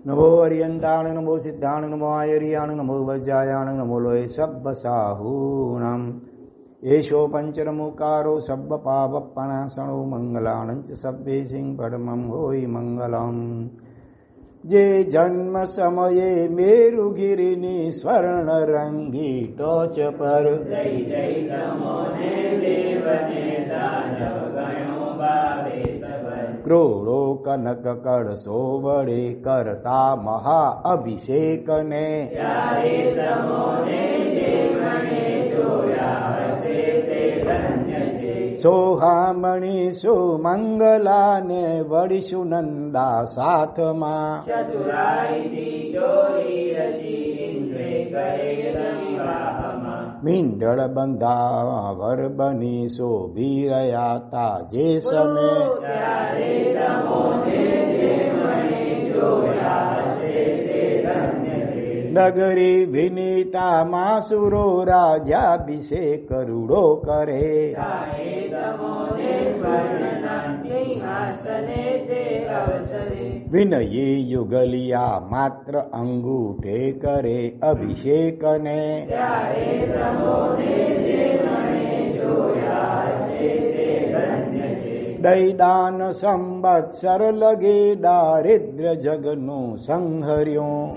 નમો અરિયંતાણ નમો સિદ્ધાણ નમો આયરિયાણ નમો વજ્રાયાણ નમો લોય સબ્બ સાહૂણમ એશો પંચરમુકારો સબ્બ પાવપણાસણો મંગલાણં ચ સબ્બે સિંહ પરમમ હોય મંગલમ જે જન્મ સમયે મેરુગીરીની સ્વર્ણ રંગી ટોચ પર જય જય નમો ને દેવને દાનવ ગણો સબર ક્રોડો કનક કળસો વડે કરતા મહા અભિષેકને ને સોહામણી સુમંગલા ને હશે તે ધન્ય છે. સોહામણી સુમંગલાને વળી નંદા સાથમાં. ચતુરાઈ ચોરી રચી કરે વિવાહમાં મીંડળ બંધાવર બની શોભી રહ્યા તા જે સમય નગરી વિનીતામાં સુરો રાજાભિષેક કરુડો કરે સિંહાસને તે અવસરે વિનયે યુગલિયા માત્ર અંગૂઠે કરે ધન્ય છે દૈદાન સંવત્સર લગે દારિદ્ર જગનું સંહર્યું.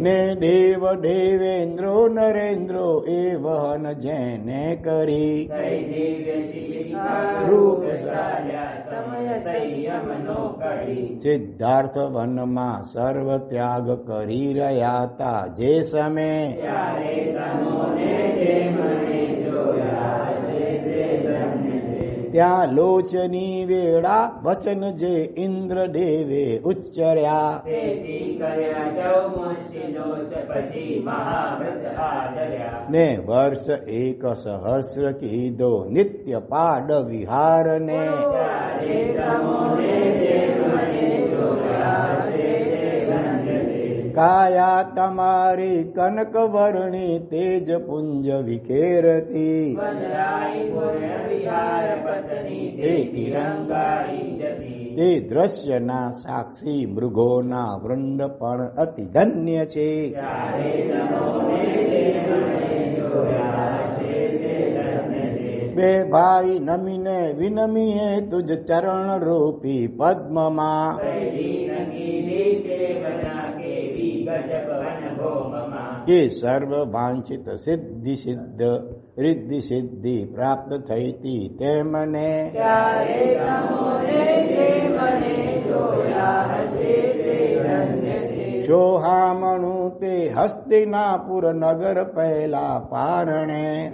ને દેવ દેવેન્દ્રો નરેન્દ્રો એ વહન જેને કરી. રૂપ સિદ્ધાર્થ વનમાં સર્વ ત્યાગ કરી રહ્યા તા જે સમય. ત્યારે તમોને દેવને જોયા. ત્યાં લોચની વેળા વચન જે ઇન્દ્ર દેવે ઉચ્ચર્યા. ને વર્ષ એક સહસ્ર કીધો નિત્ય પાડ વિહારને. કાયા તમારી કનક વર્ણી તેજ પુંજ વિખેરતી. તે દ્રશ્યના સાક્ષી મૃગોના વૃંદ પણ અતિ ધન્ય છે. બે ભાઈ નમીને વિનમીએ તુજ ચરણ રૂપી પદ્મમાં. કે સર્વ વાંછિત સિદ્ધિ સિદ્ધ રિદ્ધિ સિદ્ધિ પ્રાપ્ત તેમને. તમોને હશે તે ધન્ય છે. ચોહામણું તે હસ્તિનાપુર નગર પહેલા પારણે.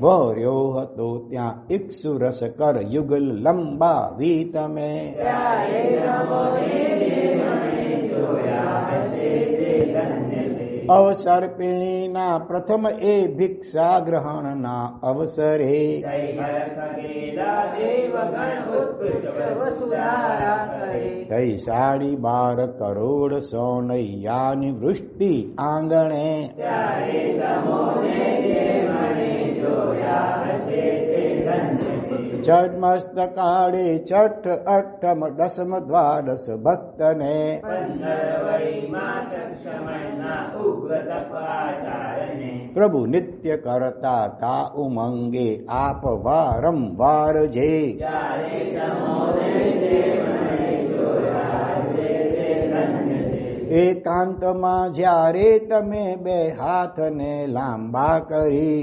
ભર્યો હતો ત્યાં ઇક્ષુરસ કર યુગલ લંબાવી તમે ત્યારે અવસર પીણીના પ્રથમ એ ભિક્ષા ગ્રહણના અવસરે સાડી બાર કરોડ સોનૈયાની વૃષ્ટિ આંગણે ત્યારે તમોને દેવને જોયા હશે તે ધન્ય છે ચડમસ્તકાળે છઠ અઠમ દસમ દ્વાદશ ભક્તને પ્રભુ નિત્ય કરતા તા ઉમંગે આપ વારંવાર જે એકાંતમાં જ્યારે તમે બે હાથને લાંબા કરી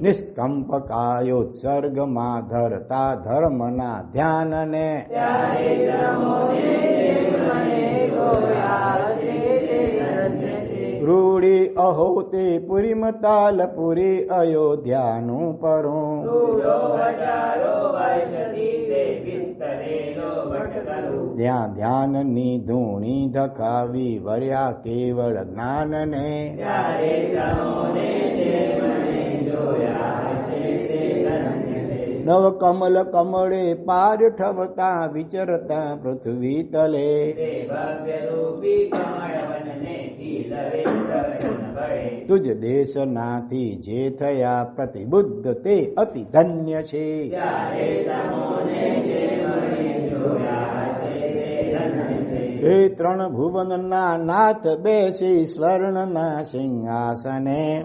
નિષ્કંપ કાયોત્સર્ગમાં ધરતા ધર્મના ધ્યાનને જોયા અહો તે અયોધ્યાનું પરું ધૂળો ધ્યાન વર્ષથી તે વિસ્તરેલો ભટકરું ત્યાં ધ્યાનની ધૂણી ધકાવી વર્યા કેવળ જ્ઞાનને. ત્યારે તમોને જે મને જોયા છે તે ધન્ય છે નવ કમલ કમળે પાર ઠવતા વિચરતા પૃથ્વી તલે તે ભવ્ય રૂપી કમળવનને ખીલવે સવર્ણ બળે તુજ દેશનાથી જે થયા પ્રતિબુદ્ધ તે અતિ ધન્ય છે. એ ત્રણ ભુવનના નાથ બેસી સ્વર્ણના સિંહાસને.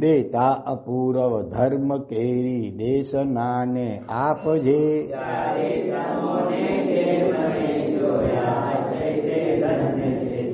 દેતા અપૂરવ ધર્મ કેરી દેશનાને આપજે.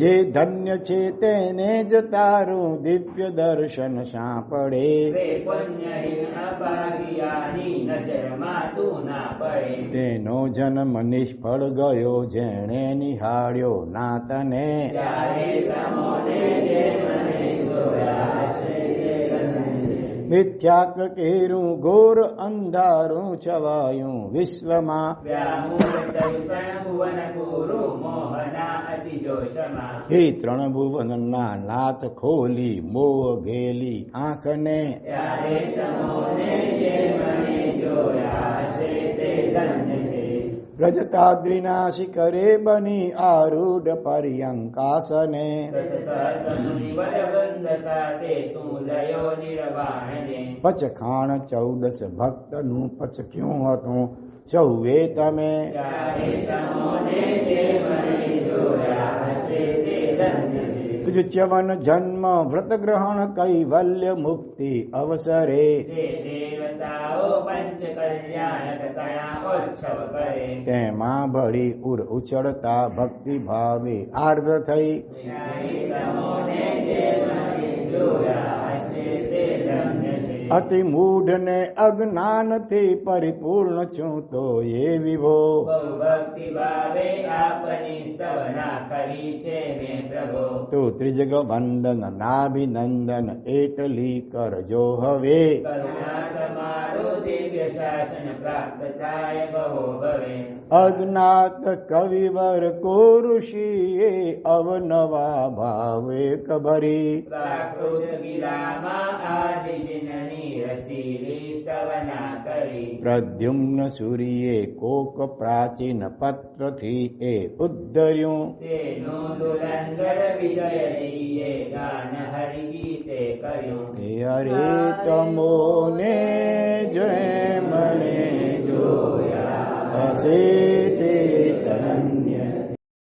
જે ધન્ય છે તેને જ તારું દિવ્ય દર્શન સાંપડે. ના તેનો જન્મ નિષ્ફળ ગયો જેણે નિહાળ્યો નાતને. ત્યારે મિથ્યાક કેરું ઘોર અંધારું છવાયું વિશ્વમાં હે ત્રણ ભુવનના નાથ ખોલી મોહ ઘેલી આંખને ત્યારે ધન્ય છે રજતાદ્રિના શિખરે બની આરૂઢ પર્યંકાસને પચખાણ ચૌદસ ભક્તનું પચક્યું હતું ચૌવે તમે ત્યારે તમોને જે મને જોયા છે તે ધન્ય છે ચ્યવન જન્મ વ્રત ગ્રહણ કૈવલ્ય મુક્તિ અવસરે દેવતાઓ પંચ કરે તેમાં ભળી ઉર ઉછળતા ભક્તિ ભાવે આર્ધ થઈ. ધન્ય મૂઢ ને અજ્ઞાન અજ્ઞાનથી પરિપૂર્ણ છું તો એ વિભો. તું ત્રિજગ વંદન નાભિનંદન એટલી કરજો હવે. અજ્ઞાત કવિવર કો ઋષિએ અવનવા ભાવે કબરી. પ્રાકૃત આદિ જનની પ્રદ્યુમ્ન સૂર્યે કોક પ્રાચીન પત્રથી એ ઉદ્ધર્યું તેનું હે અરે તમોને જય મને જોયા હશે તે તનન્ય